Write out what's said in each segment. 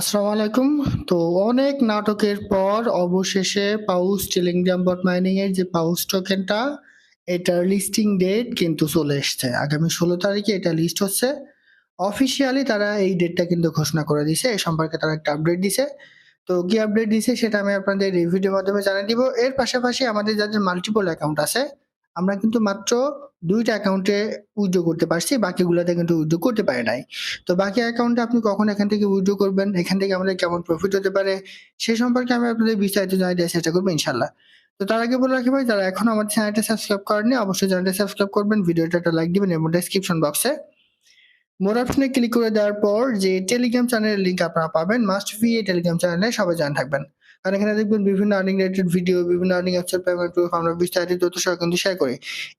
আসসালামু আলাইকুম। তো অনেক নাটকের পর অবশেষে পাউস টেলিগ্রাম বট মাইনিং এর যে পাউস টোকেনটা এটার লিস্টিং ডেট কিন্তু চলে এসছে। আগামী ১৬ তারিখে এটা লিস্ট হচ্ছে। অফিসিয়ালি তারা এই ডেটটা কিন্তু ঘোষণা করে দিছে। এ সম্পর্কে তারা একটা আপডেট দিছে। তো কি আপডেট দিছে সেটা আমি আপনাদের ভিডিওর মাধ্যমে জানিয়ে দিব। এর পাশাপাশি আমাদের যাদের মাল্টিপল অ্যাকাউন্ট আছে, আমরা কিন্তু মাত্র ২ টা অ্যাকাউন্টে উইথড্র করতে পারছি। বাকিগুলাতে কিন্তু উইথড্র করতে পারে নাই। তো বাকি অ্যাকাউন্টে আপনি কখন এখান থেকে উইথড্র করবেন, এখান থেকে আমাদের কেমন প্রফিট হতে পারে, সে সম্পর্কে আমি আপনাদের বিস্তারিত জানিয়ে দেওয়ার চেষ্টা করব ইনশাল্লাহ তো তার আগে বলে রাখি ভাই যারা এখন আমাদের চ্যানেলটা সাবস্ক্রাইব করেননি অবশ্যই চ্যানেলটা সাবস্ক্রাইব করবেন, ভিডিওটা একটা লাইক দিবেন এবং ডেসক্রিপশন বক্সে মোর অপশনে ক্লিক করে দেওয়ার পর যে টেলিগ্রাম চ্যানেলের লিঙ্ক আপনারা পাবেন মাস্ট বি এই টেলিগ্রাম চ্যানেলে সবাই জয়েন থাকবেন। কারণ এখানে দেখবেন বিভিন্ন আর্নিং রিলেটেড ভিডিও, বিভিন্ন আর্নিং অ্যাপসের পেমেন্ট প্রুফ আমরা বিস্তারিত তথ্য সহ কিন্তু শেয়ার করি।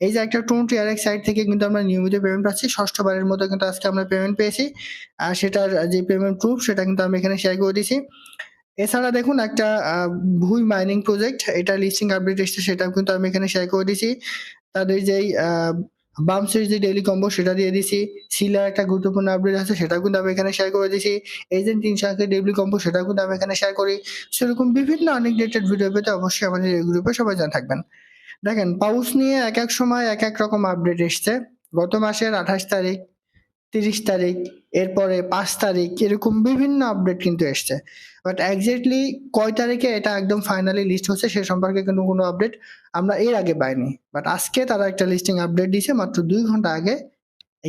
এই যে একটা টোয়েন্টি আরএক্স সাইট থেকে কিন্তু আমরা নিয়মিত পেমেন্ট পাচ্ছি। ষষ্ঠবারের মতো কিন্তু আজকে আমরা পেমেন্ট পেয়েছি। আর সেটার যে পেমেন্ট প্রুফ সেটা কিন্তু আমি এখানে শেয়ার করে দিয়েছি। এছাড়া দেখুন একটা ভুই মাইনিং প্রজেক্ট এটা লিস্টিং আপডেট এসছে সেটাও কিন্তু আমি এখানে শেয়ার করে দিয়েছি। তাদের যেই আ সুইচ যে ডেইলি কম্বো সেটা দিয়ে দিছি। সিলার একটা গুরুত্বপূর্ণ আপডেট আছে সেটাও কিন্তু আমি এখানে শেয়ার করে দিছি এজেন্ট তিন ইনশাকের ডেইলি কম্বো সেটাও কিন্তু আমি এখানে শেয়ার করি। সেরকম বিভিন্ন অনেক ডেটেড ভিডিও পেতে অবশ্যই আমাদের এই গ্রুপে সবাই জানা থাকবেন। দেখেন পাউস নিয়ে এক, এক সময় এক, এক রকম আপডেট এসছে। গত মাসের ২৮ তারিখ, ৩০ তারিখ, এরপরে পাঁচ তারিখ এরকম বিভিন্ন আপডেট কিন্তু এসছে। বাট এক্সাক্টলি কয় তারিখে এটা একদম ফাইনালি লিস্ট হচ্ছে সে সম্পর্কে কিন্তু কোনো আপডেট আমরা এর আগে পাইনি। বাট আজকে তারা একটা লিস্টিং আপডেট দিয়েছে মাত্র দুই ঘণ্টা আগে।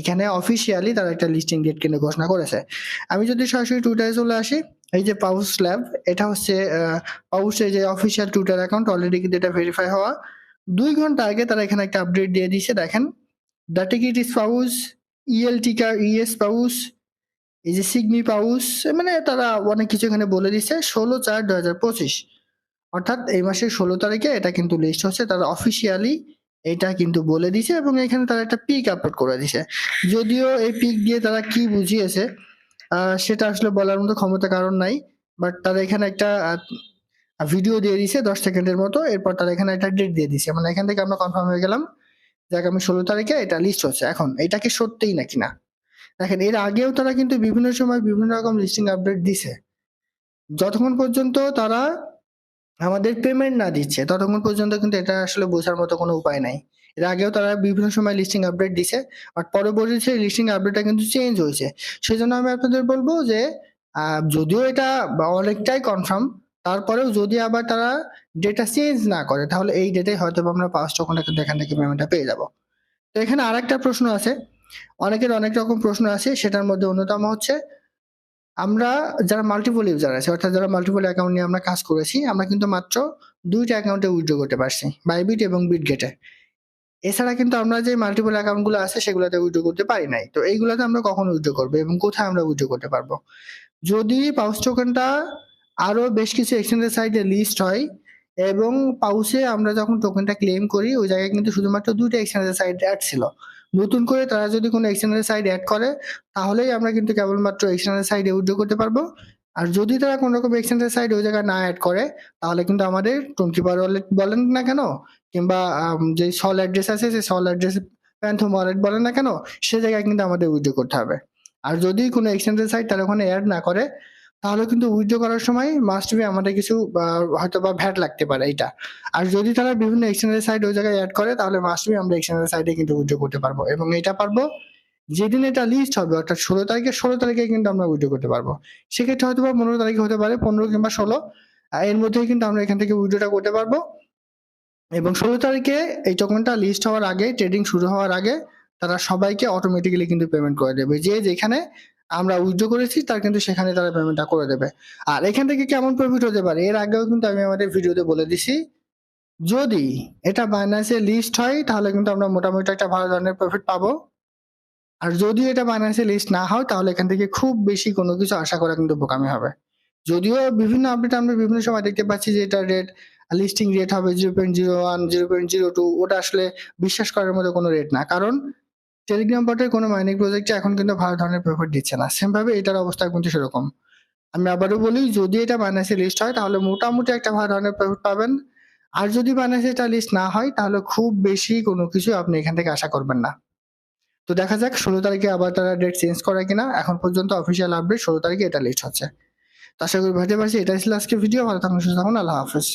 এখানে অফিসিয়ালি তারা একটা লিস্টিং ডেট কিন্তু ঘোষণা করেছে। আমি যদি সরাসরি টুইটারে চলে আসি, এই যে পাউস ল্যাব এটা হচ্ছে পাউসের যে অফিসিয়াল টুইটার অ্যাকাউন্ট অলরেডি কিন্তু এটা ভেরিফাই হওয়া। দুই ঘণ্টা আগে তারা এখানে একটা আপডেট দিয়ে দিয়েছে দেখেন। The ticket is pause, EL ticker ES pause, এই যে সিগনি পাউস মানে তারা অনেক কিছু এখানে বলে দিছে ১৬/৪/২০২৫ অর্থাৎ এই মাসের ১৬ তারিখে এটা কিন্তু লিস্ট হচ্ছে। তারা অফিসিয়ালি এটা কিন্তু বলে দিছে এবং এখানে তারা একটা পিক আপলোড করে দিছে। যদিও এই পিক দিয়ে তারা কি বুঝিয়েছে সেটা আসলে বলার মতো ক্ষমতা কারোর নাই। বাট তারা এখানে একটা ভিডিও দিয়ে দিছে ১০ সেকেন্ডের মতো। এরপর তারা এখানে একটা ডেট দিয়ে দিছে। মানে এখান থেকে আমরা কনফার্ম হয়ে গেলাম যে আগামী ১৬ তারিখে এটা লিস্ট হচ্ছে। এখন, এটা কি সত্যিই নাকি না? দেখেন, এর আগেও তারা কিন্তু বিভিন্ন সময় বিভিন্ন রকম লিস্টিং আপডেট দিছে। যতক্ষণ পর্যন্ত তারা আমাদের পেমেন্ট না দিচ্ছে, ততক্ষণ পর্যন্ত কিন্তু এটা আসলে বোঝার মতো কোনো উপায় নাই। এর আগেও তারা বিভিন্ন সময় লিস্টিং আপডেট দিছে। বাট পরবর্তীতে লিস্টিং আপডেটটা কিন্তু চেঞ্জ হয়েছে। সেজন্য আমি আপনাদের বলব যে যদিও এটা অনেকটাই কনফার্ম তারপরেও যদি আবার তারা ডেটা চেঞ্জ না করে, তাহলে এই ডেটে হয়তোবা আমরা পাউস টোকেনটা কিন্তু এখান থেকে পেমেন্টটা পেয়ে যাব। তো এখানে আরেকটা প্রশ্ন আছে। অনেকের অনেক রকম প্রশ্ন আছে, সেটার মধ্যে অন্যতম হচ্ছে, আমরা যারা মাল্টিপল ইউজার আছে, অর্থাৎ যারা মাল্টিপল অ্যাকাউন্ট নিয়ে আমরা কাজ করেছি, আমরা কিন্তু মাত্র দুইটা অ্যাকাউন্টে উইথড্র করতে পারছি। বাইবিট এবং বিটগেটে। এছাড়া কিন্তু আমরা যে মাল্টিপল অ্যাকাউন্টগুলো আছে, সেগুলোতে উইথড্র করতে পারি নাই। তো এইগুলাতে আমরা কখন উইথড্র করব এবং কোথায় আমরা উইথড্র করতে পারব? যদি পাউস টোকেনটা আরও বেশ কিছু এক্সচেঞ্জের সাইটে লিস্ট হয় এবং পাউসে আমরা যখন টোকেনটা ক্লেম করি, ওই জায়গায় কিন্তু শুধুমাত্র ২ টা এক্সচেঞ্জের সাইট এড ছিল। নতুন করে তারা যদি কোনো এক্সচেঞ্জের সাইট অ্যাড করে, তাহলেই আমরা কিন্তু কেবলমাত্র এক্সচেঞ্জের সাইটে উইথড্র করতে পারব। আর যদি তারা কোনো রকম এক্সচেঞ্জের সাইট ওই জায়গায় না অ্যাড করে, তাহলে কিন্তু আমাদের টোনকিপার ওয়ালেট বলেন না কেন কিংবা যে সল অ্যাড্রেস আছে, সেই সল অ্যাড্রেস প্যান্থম ওয়ালেট বলেন না কেন সে জায়গায় কিন্তু আমাদের উইথড্র করতে হবে। আর যদি কোনো এক্সচেঞ্জের সাইট তারা ওখানে অ্যাড না করে তাহলে কিন্তু উইথড্র করার সময় মাস্ট বি আমাদের কিছু হয়তো বা ভ্যাট লাগতে পারে এটা আর যদি তারা বিভিন্ন এক্সচেঞ্জের সাইড ওই জায়গায় অ্যাড করে, তাহলে মাস্ট বি আমরা এক্সচেঞ্জের সাইডে কিন্তু উইথড্র করতে পারব এবং এটা পারব যেদিন এটা লিস্ট হবে, অর্থাৎ ১৬ তারিখে ১৬ তারিখে কিন্তু আমরা উইথড্র করতে পারব। সেক্ষেত্রে হয়তো বা পনেরো তারিখে হতে পারে ১৫ কিংবা ১৬ আ, এর মধ্যেই কিন্তু আমরা এখান থেকে উইথড্রটা করতে পারব। এবং ১৬ তারিখে এই টোকেনটা লিস্ট হওয়ার আগে ট্রেডিং শুরু হওয়ার আগে, তারা সবাইকে অটোমেটিক্যালি কিন্তু পেমেন্ট করে দেবে। যে যেখানে আমরা উইথড্র করেছি তার কিন্তু সেখানে তারা পেমেন্টটা করে দেবে। আর এখান থেকে কেমন প্রফিট হতে পারে এর আগেও কিন্তু আমি আমাদের ভিডিওতে বলে দিছি। যদি এটা বাইন্যান্সে লিস্ট হয় তাহলে কিন্তু আমরা মোটামুটি একটা ভালো ধরনের প্রফিট পাবো। আর যদি এটা বাইন্যান্সে লিস্ট না হয় তাহলে এখান থেকে খুব বেশি কোনো কিছু আশা করা কিন্তু বোকামি হবে। যদিও বিভিন্ন আপডেট আমরা বিভিন্ন সময় দেখতে পাচ্ছি যে এটা রেট লিস্টিং রেট হবে 0.01, 0.02 ওটা আসলে বিশ্বাস করার মতো কোনো রেট না। কারণ টেলিগ্রাম বটের কোনো মাইনিং প্রজেক্টে এখন কিন্তু ভালো ধরনের প্রফিট দিচ্ছে না। সেম ভাবে এটার অবস্থা কিন্তু সেরকম। আমি আবারও বলি, যদি এটা বাইন্যান্সে লিস্ট হয়, তাহলে মোটামুটি একটা ভালো ধরনের প্রফিট পাবেন। আর যদি বাইন্যান্সে এটা লিস্ট না হয়, তাহলে খুব বেশি কোনো কিছু আপনি এখান থেকে আশা করবেন না। তো দেখা যাক ১৬ তারিখে আবার তারা ডেট চেঞ্জ করে কিনা। এখন পর্যন্ত অফিসিয়াল আপডেট ১৬ তারিখে এটা লিস্ট হচ্ছে। তো আশা করি ভাইতে পারছি এটাই ছিল আজকে ভিডিও ভালো থাকুন, সুস্থ থাকুন আল্লাহ হাফেজ